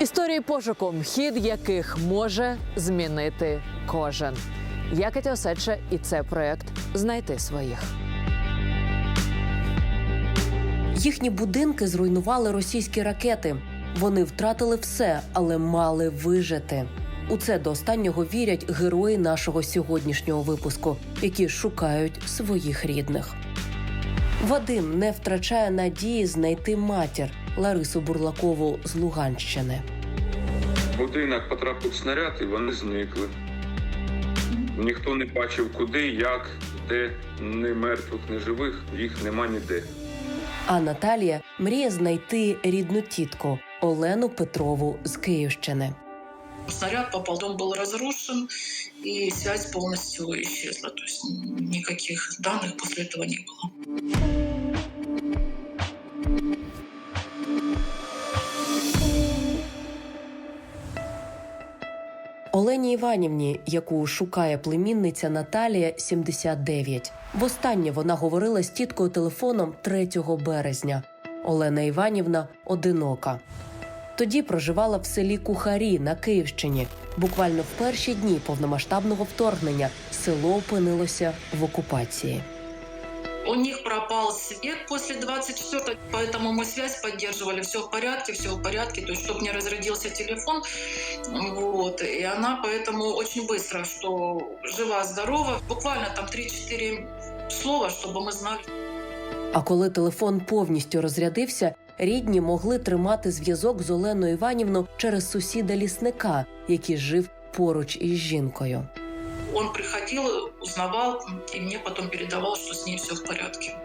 Історії пошуку, хід яких може змінити кожен. Я Катя Осадча, і це проект Знайти своїх. Їхні будинки зруйнували російські ракети. Вони втратили все, але мали вижити. У це до останнього вірять герої нашого сьогоднішнього випуску, які шукають своїх рідних. Вадим не втрачає надії знайти матір Ларису Бурлакову з Луганщини В будинок потрапив снаряд, і вони зникли. Ніхто не бачив, куди, як, де, ні мертвих, ні живих, їх нема ніде. А Наталія мріє знайти рідну тітку Олену Петрову з Київщини. Снаряд попал, дом был разрушен, и связь полностью исчезла. То есть никаких данных после этого не было. Олені Іванівні, яку шукає племінниця Наталія, 79. Востаннє вона говорила з тіткою телефоном 3 березня. Олена Іванівна одинока. Тоді проживала в селі Кухарі на Київщині. Буквально в перші дні повномасштабного вторгнення село опинилося в окупації У них пропал свет после 24 поэтому мы связь поддерживали. Все в порядке, все в порядке. То есть, чтобы не разрядился телефон. Вот. И она поэтому очень быстро, что жива-здорова. Буквально там 3-4 слова, чтобы мы знали. А коли телефон повністю розрядився, рідні могли тримати зв'язок з Оленою Іванівною через сусіда лісника, який жив поруч із жінкою. Он приходил, узнавал и мне потом передавал, что с ней все в порядке.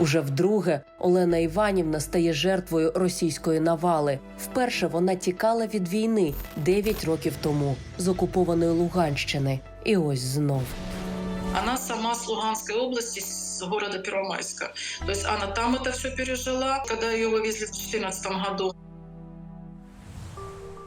Уже вдруге Олена Іванівна стає жертвою російської навали. Вперше вона тікала від війни 9 років тому з окупованої Луганщини. І ось знов. Она сама с Луганской области, с города Первомайска. То есть она там это все пережила, когда ее вывезли в 2014 году.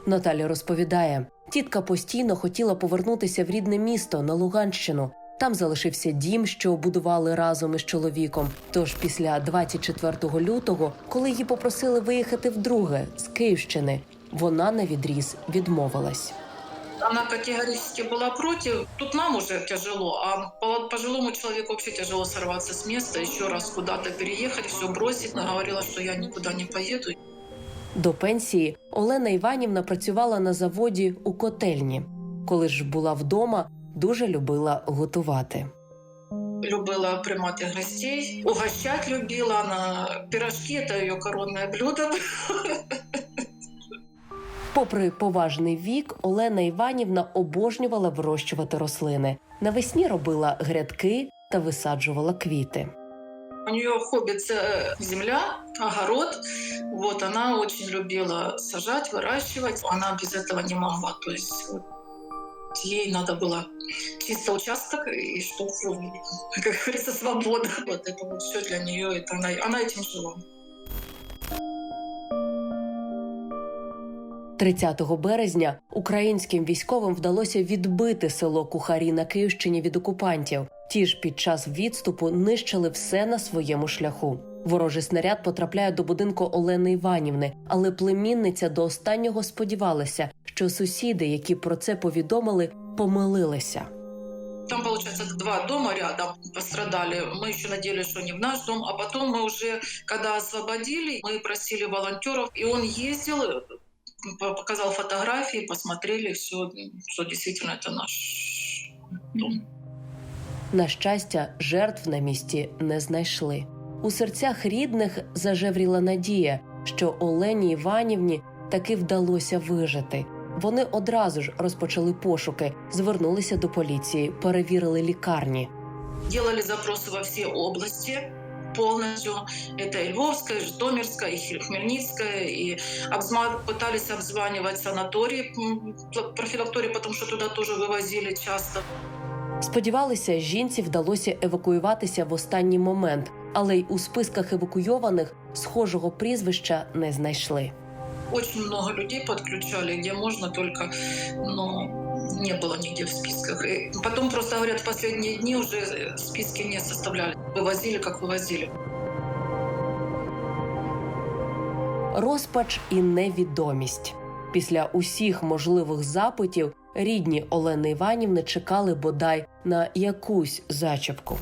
Наталя розповідає, тітка постійно хотіла повернутися в рідне місто на Луганщину. Там залишився дім, що будували разом із чоловіком. Тож після 24 лютого, коли її попросили виїхати вдруге з Київщини, вона на відріз відмовилась. Она категорически была против. Тут нам уже тяжело, а по- пожилому человеку вообще тяжело сорваться с места, еще раз куда-то переехать, все бросить. Она говорила, что я никуда не поеду. До пенсії Олена Іванівна працювала на заводі у котельні. Коли ж була вдома, дуже любила готувати. Любила приймати гостей, угощать любила. Она пирожки – это ее коронное блюдо. Попри поважний вік, Олена Іванівна обожнювала вирощувати рослини. Навесні робила грядки та висаджувала квіти. У нее хобби це земля, огород. Вот она очень любила сажать, выращивать. Она без этого не могла. То есть вот, ей надо было чисто участок и чтобы, как говорится, свобода. Вот это вот все для нее. Это она, она этим жила. 30 березня українським військовим вдалося відбити село Кухарі на Київщині від окупантів. Ті ж під час відступу нищили все на своєму шляху. Ворожий снаряд потрапляє до будинку Олени Іванівни, але племінниця до останнього сподівалася, що сусіди, які про це повідомили, помилилися. Там, получается, два дома рядом пострадали. Мы еще надеялись, что не в наш дом. А потом мы уже, когда освободили, мы просили волонтеров, и он ездил, по- показал фотографии, посмотрели, все, что действительно это наш дом. На щастя, жертв на місці не знайшли. У серцях рідних зажевріла надія, що Олені Іванівні таки вдалося вижити. Вони одразу ж розпочали пошуки, звернулися до поліції, перевірили лікарні. Делали запросы во все области полностью. Это и Львовская, и Житомирская, и Хи- Хмельницкая, и обзма- пытались обзванивать санатории, м, профилактории, потому что туда тоже вывозили часто. Сподівалися, жінці вдалося евакуюватися в останній момент, але й у списках евакуйованих схожого прізвища не знайшли. Очень много людей подключали, где можно, только но не было нигде в списках. И потом просто говорят, в последние дни уже э, списки не составляли. Вывозили, как вывозили. Розпач і невідомість. Після усіх можливих запитів рідні Олени Іванівни чекали бодай на якусь зачіпку.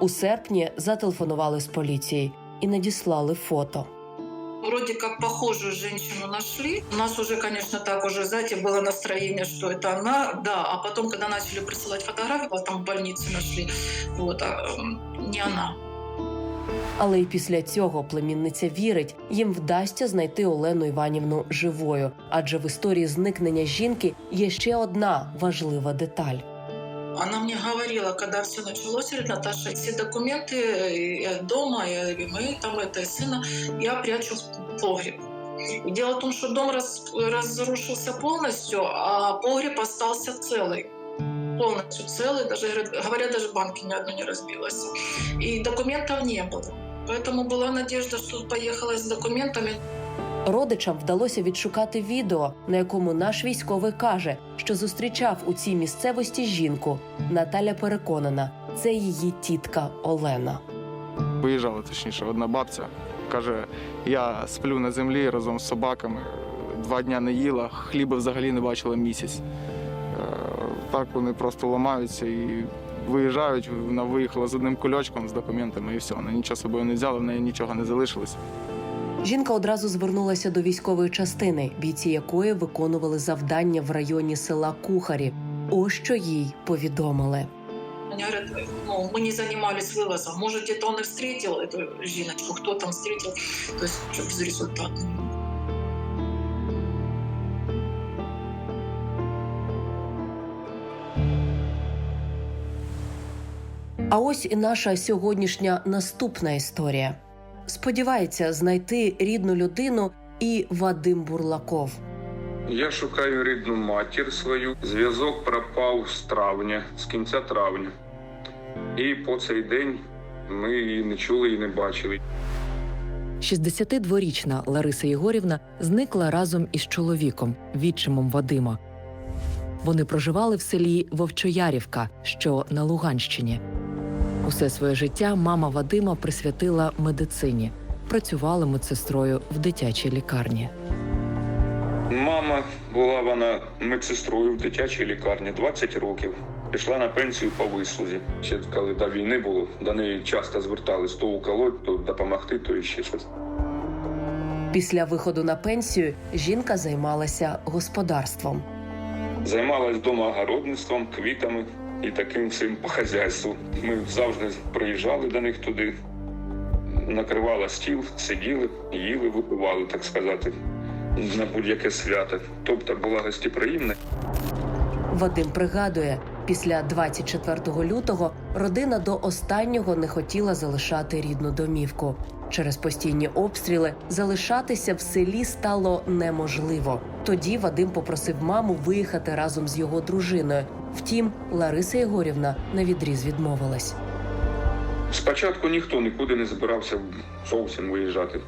У серпні зателефонували з поліції і надіслали фото. Вроде как похожую женщину нашли. У нас уже, конечно, так уже, знаете, было настроение, что это она, да. А потом, когда начали присылать фотографии, вот там в больнице нашли, вот, а, м, не она. Але й після цього племінниця вірить, їм вдасться знайти Олену Іванівну живою, адже в історії зникнення жінки є ще одна важлива деталь. Она мне говорила, когда все началось, говорит, Наташа, все документы э, дома, и мы там это и сына, я прячу в погреб. И дело в том, что дом раз- разрушился полностью, а погреб остался целый. Полностью целый, даже, говорят, говорят, даже банки ни одной не разбилось. И документов не было. Поэтому была надежда, что поехала с документами. Родичам вдалося відшукати відео, на якому наш військовий каже, що зустрічав у цій місцевості жінку. Наталя переконана, це її тітка Олена. Виїжджала точніше одна бабця. Каже, я сплю на землі разом з собаками. Два дня не їла, хліба взагалі не бачила місяць. Е, Так вони просто ламаються і виїжджають. Вона виїхала з одним кульочком з документами і все. Вона нічого з собою не взяла, в неї нічого не залишилось. Жінка одразу звернулася до військової частини, бійці якої виконували завдання в районі села Кухарі. Ось що їй повідомили. Они говорят, ну, мы не занимались вывозом. Может, где-то он и встретил эту жиночку, кто там встретил, то есть что безрезультатно. А ось і наша сьогоднішня наступна історія. Сподівається знайти рідну людину і Вадим Бурлаков. Я шукаю рідну матір свою. Зв'язок пропав з травня, з кінця травня. І по цей день ми її не чули і не бачили. 62-річна Лариса Єгорівна зникла разом із чоловіком, відчимом Вадима. Вони проживали в селі Вовчоярівка, що на Луганщині. Усе своє життя мама Вадима присвятила медицині, працювала медсестрою в дитячій лікарні. Мама була вона медсестрою в дитячій лікарні 20 років. Пішла на пенсію по вислузі. Ще коли до війни було, до неї часто звертались то уколоть, то допомогти, то ще щось. Після виходу на пенсію жінка займалася господарством. Займалась вдома огородництвом, квітами і таким всім по хазяйству. Ми завжди приїжджали до них туди, накривала стіл, сиділи, їли, випивали, так сказати, на будь-яке свято. Тобто була гостеприємна. Вадим пригадує, після 24 лютого родина до останнього не хотіла залишати рідну домівку. Через постійні обстріли залишатися в селі стало неможливо. Тоді Вадим попросив маму виїхати разом з його дружиною. Втім, Лариса Єгорівна на відріз відмовилась. Спочатку ніхто нікуди не збирався зовсім виїжджати.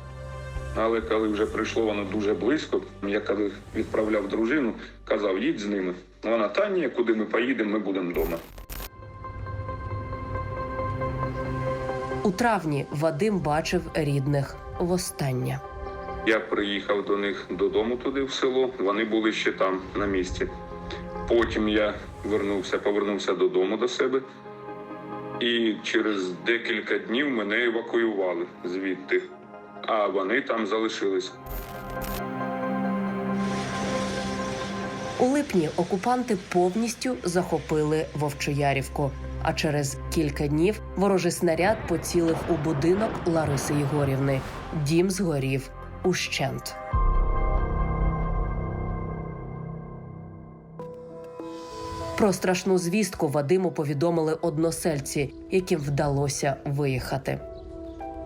Але коли вже прийшло воно дуже близько, я коли відправляв дружину, казав, їдь з ними. Вона та ні, куди ми поїдемо, ми будемо вдома. У травні Вадим бачив рідних востаннє. Я приїхав до них додому туди в село. Вони були ще там на місці. Потім я вернувся, повернувся додому до себе. І через декілька днів мене евакуювали звідти, а вони там залишились. У липні окупанти повністю захопили Вовчоярівку. А через кілька днів ворожий снаряд поцілив у будинок Лариси Єгорівни. Дім згорів ущент. Про страшну звістку Вадиму повідомили односельці, яким вдалося виїхати.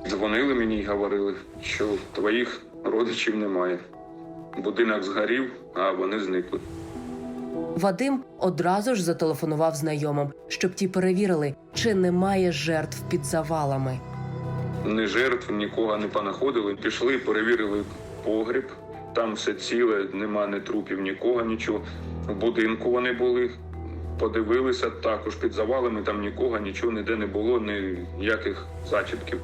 Дзвонили мені і говорили, що твоїх родичів немає. Будинок згорів, а вони зникли. Вадим одразу ж зателефонував знайомим, щоб ті перевірили, чи немає жертв під завалами. Ні жертв, нікого не понаходили. Пішли, перевірили погріб. Там все ціле, нема ні трупів, нікого, нічого. В будинку вони були. Подивилися також під завалами, там нікого, нічого ніде не було, ніяких зачіпків.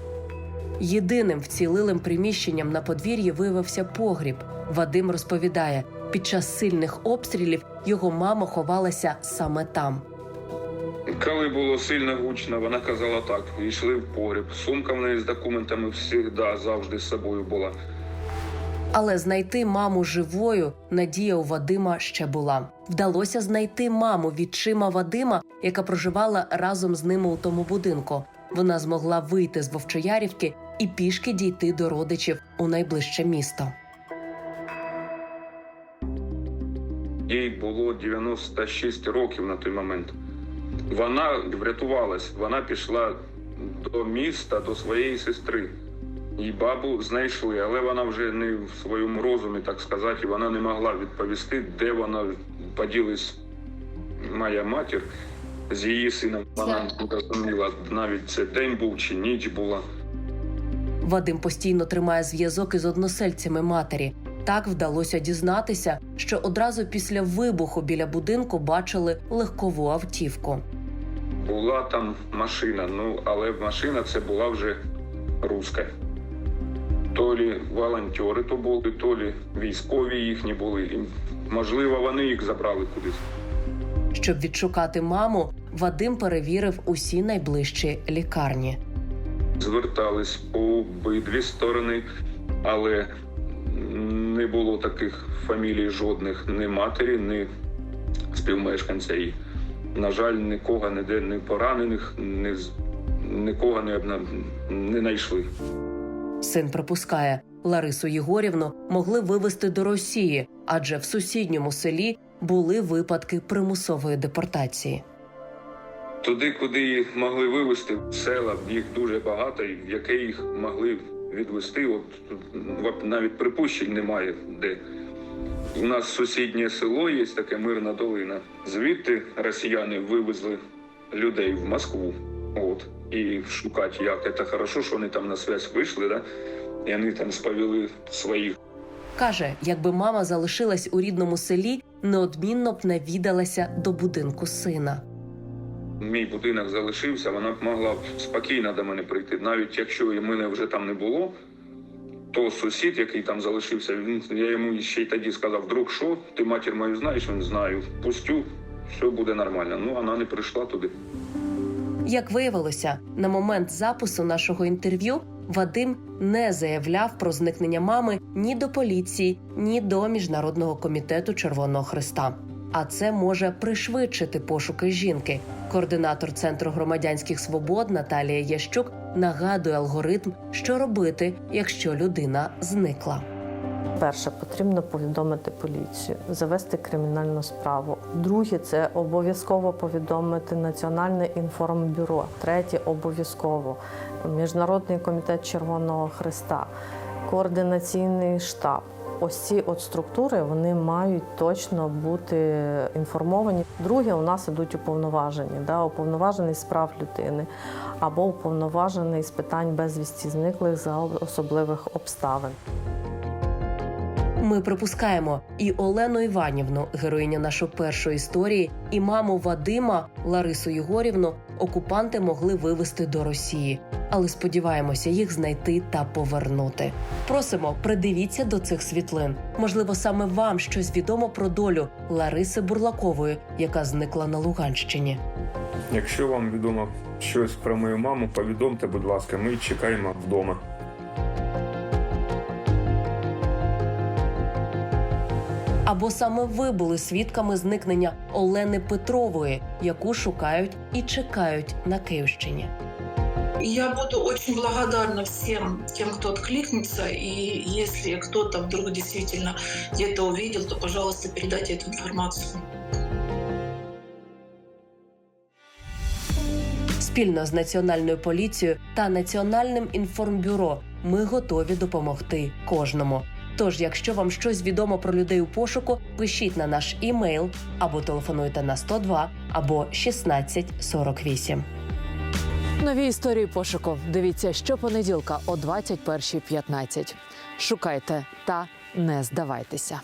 Єдиним вцілилим приміщенням на подвір'ї виявився погріб. Вадим розповідає, під час сильних обстрілів його мама ховалася саме там. Коли було сильно гучно, вона казала так: йшли в погріб. Сумка в неї з документами завжди, завжди з собою була. Але знайти маму живою надія у Вадима ще була. Вдалося знайти маму відчима Вадима, яка проживала разом з ними у тому будинку. Вона змогла вийти з Вовчоярівки і пішки дійти до родичів у найближче місто. Їй було 96 років на той момент. Вона врятувалась, вона пішла до міста, до своєї сестри. Її бабу знайшли, але вона вже не в своєму розумі, так сказати, вона не могла відповісти, де вона поділась моя матір з її сином. Вона не розуміла, навіть це день був чи ніч була. Вадим постійно тримає зв'язок із односельцями матері. Так вдалося дізнатися, що одразу після вибуху біля будинку бачили легкову автівку. Була там машина, ну але машина це була вже руська. То лі волонтери то були, то лі військові їхні були. І, можливо, вони їх забрали кудись. Щоб відшукати маму, Вадим перевірив усі найближчі лікарні. Звертались по обидві сторони, але не було таких фамілій жодних ні матері, ні співмешканця. І, на жаль, нікого ніде не поранених, ні, нікого не, обна- не знайшли. Син припускає, Ларису Єгорівну могли вивезти до Росії, адже в сусідньому селі були випадки примусової депортації. Туди, куди їх могли вивезти, села, їх дуже багато, і в яке їх могли відвести. От навіть припущень немає де. У нас сусіднє село є таке мирна долина. Звідти росіяни вивезли людей в Москву. От і шукати, як це хорошо, що вони там на связь вийшли, да? і вони там сповіли своїх. Каже, якби мама залишилась у рідному селі, неодмінно б навідалася до будинку сина. Мій будинок залишився, вона б могла б спокійно до мене прийти. Навіть якщо мене вже там не було, то сусід, який там залишився, він я йому ще й тоді сказав: вдруг що, ти матір мою знаєш? Він знаю. Пустю, все буде нормально. Ну вона не прийшла туди. Як виявилося, на момент запису нашого інтерв'ю Вадим не заявляв про зникнення мами ні до поліції, ні до міжнародного комітету Червоного Христа. А це може пришвидшити пошуки жінки. Координатор центру громадянських свобод Наталія Ящук нагадує алгоритм, що робити, якщо людина зникла. Перше, потрібно повідомити поліцію, завести кримінальну справу. Друге, це обов'язково повідомити Національне інформбюро. Третє обов'язково Міжнародний комітет Червоного Христа, координаційний штаб. Ось ці от структури вони мають точно бути інформовані. Друге, у нас ідуть уповноважені, да, уповноважений з прав людини або уповноважений з питань безвісті зниклих за особливих обставин. Ми припускаємо і Олену Іванівну, героїню нашої першої історії, і маму Вадима Ларису Єгорівну окупанти могли вивезти до Росії. Але сподіваємося їх знайти та повернути. Просимо, придивіться до цих світлин. Можливо, саме вам щось відомо про долю Лариси Бурлакової, яка зникла на Луганщині. Якщо вам відомо щось про мою маму, повідомте, будь ласка, ми чекаємо вдома. Або саме ви були свідками зникнення Олени Петрової, яку шукають і чекають на Київщині. Я буду очень благодарна всем тем, кто откликнется. И если кто-то вдруг действительно где-то увидел, то, пожалуйста, передайте эту информацию. Спільно з національною поліцією та національним інформбюро ми готові допомогти кожному. Тож, якщо вам щось відомо про людей у пошуку, пишіть на наш імейл або телефонуйте на 102 або 1648. Нові історії пошуку. Дивіться щопонеділка о 21.15. Шукайте та не здавайтеся.